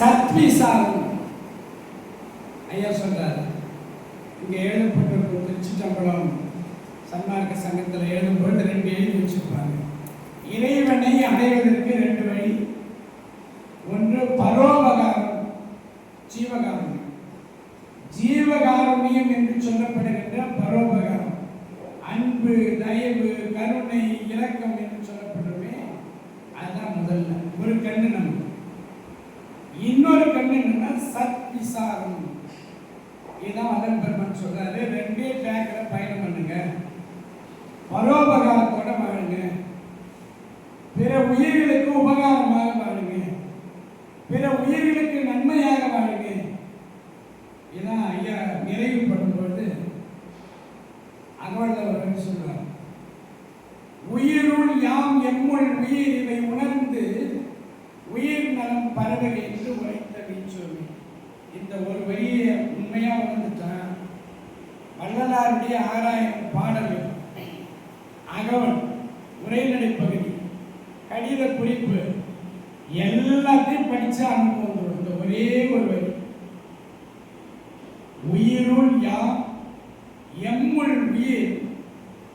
சத்விசாரம் ஐயா சொல்றாரு இங்க எழுதப்பட்டிருக்கும் திருச்சிட்டம்பலம் சன்மார்க்க சங்கத்தில் எழுதும்போது ரெண்டு எழுதி வச்சிருப்பாங்க. இறைவனை அடைவதற்கு ரெண்டு வழி ஒன்று பரோபகாரம் ஜீவகாருண்யம். ஜீவகாரண்யம் என்று சொல்லப்படுகின்ற பரோபகாரம். அன்பு தயவு கருணை இரக்கம் என்று சொல்லப்படுமே அதுதான் முதல்ல. ஒரு கண்ணு நமக்கு. இன்னொரு கண்ணு என்னன்னா சத் விசாரம் இதுதான் மதன் பெருமன் சொல்றாரு. ரெண்டே ட்ராக்ல பயணம் பண்ணுங்க. பரோபகாரத்தோட வாழுங்க. பிற உயிர்களுக்கு உபகாரமாக வாழுங்க. பிற உயிர்களுக்கு நன்மையாக வாழுங்க. இதான் ஐயா நிறைவுபடும் பொழுது அகவல்ல ஒரு சொல்றார். உயிருள் யாம் எம்முள் உயிர் இவை உணர்ந்து உயிர் நலம் என்று உரைத்த சொல்லி இந்த ஒரு வழியை உண்மையா உணர்ந்துட்டான். வள்ளலாருடைய ஆறாயிரம் பாடல்கள் அகவன் உரைநடை பகுதி கடித குறிப்பு எல்லாத்தையும் படிச்சா அனுபவம் இந்த ஒரே ஒரு வரி. உயிருள் யாம் எம்முள் உயிர்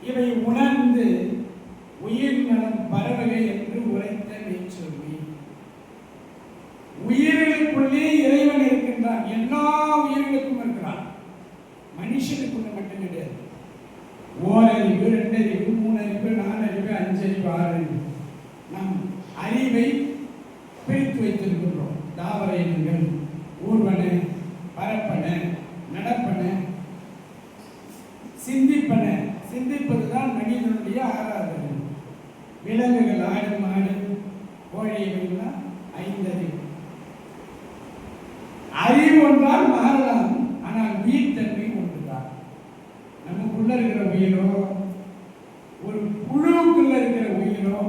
இவை உணர்ந்து உயிர் நலம் பரவகை என்று உரைத்த சொல்லி மனுஷனுக்குள்ள மட்டும் கிடையாது. ஓரறிவு ரெண்டறிவு மூணறிவு நாலறிவு அஞ்சறிவு ஆறறிவு. நம் அறிவை பிரித்து வைத்திருக்கின்றோம். தாவர இனங்கள் ஊர்வன பரப்பன நடப்பன சிந்திப்பன. தான் மனிதனுடைய ஆறாவது விலங்குகள் ஆடு மாடு கோழி இவைகள்லாம் ஐந்தறிவு. அறிவு ஒன்றால் மாறலாம் ஆனால் உயிர்த்தன்மை ஒன்றுதான் நமக்குள்ள இருக்கிற உயிரோ ஒரு புழுவுக்குள்ள இருக்கிற உயிரோ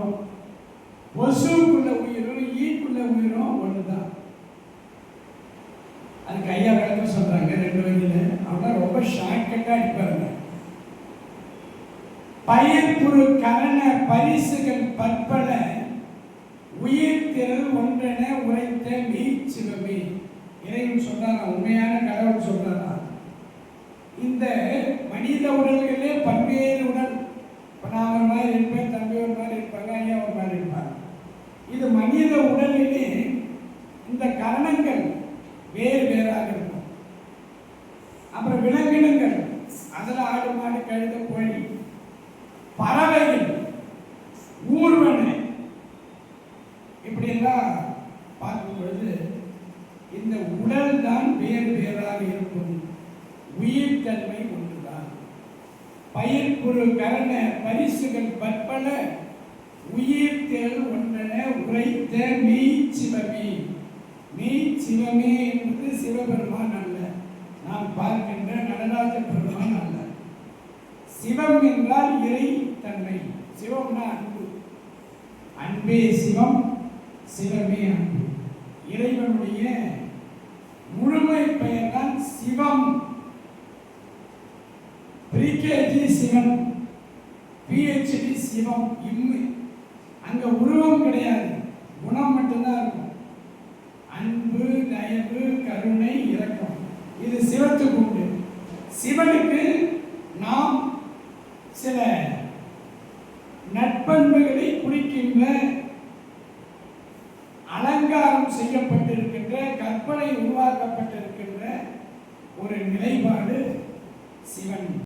கொசுவுக்குள்ள உயிரோ ஈக்குள்ள உயிரோ ஒண்ணுதான். அதுக்கு ஐயா விளக்கம் சொல்றாங்க ரெண்டு வயதுல அவங்க ரொம்ப ஷார்ட்கட்டா இருப்பாருங்க. பயிர் கரண பரிசுகள் பற்பல உயிர் திரள் ஒன்றென உரைத்த மெய் சிவமே இறைவன் சொல்றாரா உண்மையான கடவுள் சொல்றாரா மனித உடல்களே பல்வேறு உடல். இப்போ நான் ஒரு மாதிரி இருப்பேன் தம்பி ஒரு மாதிரி இருப்பாங்க ஐயா ஒரு மாதிரி இருப்பாங்க. இது மனித உடலிலே இந்த கரணங்கள் வேறு வேறாக இருக்கும். அப்புறம் விலங்கினங்கள் அதில் ஆடு மாடு கழுத கோழி பறவைகள் ஊர்வன. இப்படியெல்லாம் பார்க்கும் பொழுது இந்த உடல் தான் வேறு வேறாக இருக்கும். உயிர் தன்மை ஒன்றுதான் பயிர் குரு கரண பரிசுகள் பற்பல உயிர் தேள் ஒன்றென உரைத்த மெய் சிவமே மெய் சிவமே என்பது சிவபெருமான் அல்ல. நாம் பார்க்கின்ற நடராஜ பெருமான் அல்ல. சிவம் என்றால் இறை தன்மை சிவம்னா அன்பு. அன்பே சிவம் சிவமே அன்பு. இறைவனுடைய முழுமை பெயர்தான் Shivam. Pre KG Shivan PhD Shivam இம்மு அங்க உருவம் கிடையாது. குணம் மட்டும்தான் இருக்கும். அன்பு நயவு கருணை இரக்கம். இது சிவத்துக்கு உண்டு சிவனுக்கு நாம் சில நட்பண்புகளை குறிக்கின்ற அலங்காரம் செய்யப்பட்டிருக்கின்ற கற்பனை உருவாக்கப்பட்டிருக்கின்ற ஒரு நிலைப்பாடு சிவன்.